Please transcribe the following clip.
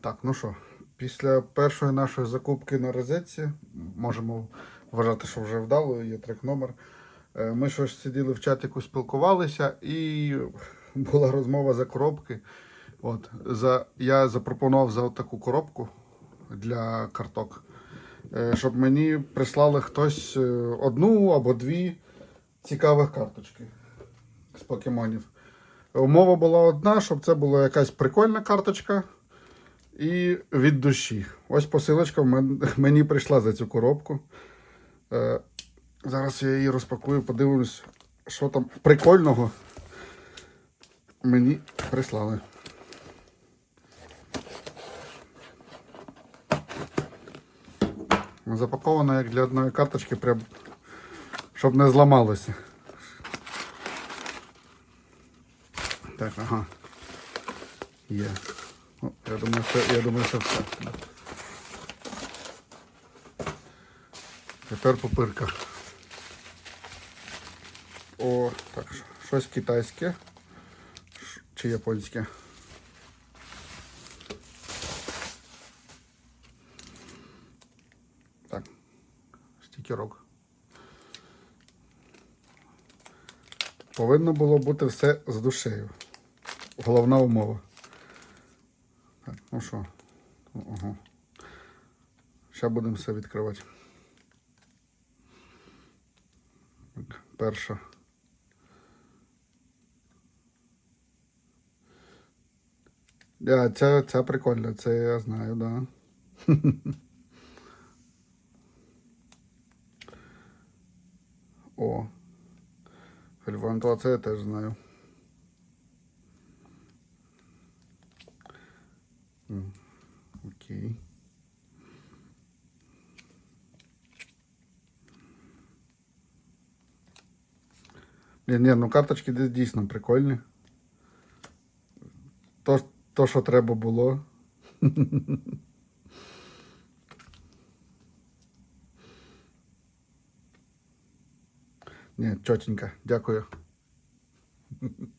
Так, ну що, після першої нашої закупки на розетці можемо вважати, що вже вдало, є трек номер. Е, Ми щось сиділи в чатику, спілкувалися, і була розмова за коробки. От, за, я запропонував за таку коробку для карток, е, щоб мені прислали хтось е, одну або дві цікавих карточки з покемонів. Умова була одна, щоб це була якась прикольна карточка і від душі. Ось посилочка мені прийшла за цю коробку. Е, зараз я її розпакую, подивимось, що там прикольного мені прислали. Запаковано як для одної карточки, прям, щоб не зламалося. Так, ага. Є. Ну, я думаю, це, я думаю, це все. Тепер попирка. О, так, що- щось китайське чи японське. Так, стікерок. Повинно було бути все з душею. Головна умова. Ну що? Ого. Зараз будемо все відкривати. Перша. Да, ця, ця прикольна, це я знаю, да. О. Фельвантова, це я теж знаю. М, Окей. Ні, ні, ну карточки ді- дійсно прикольні. То, то що треба було. Ні, чотенько, дякую.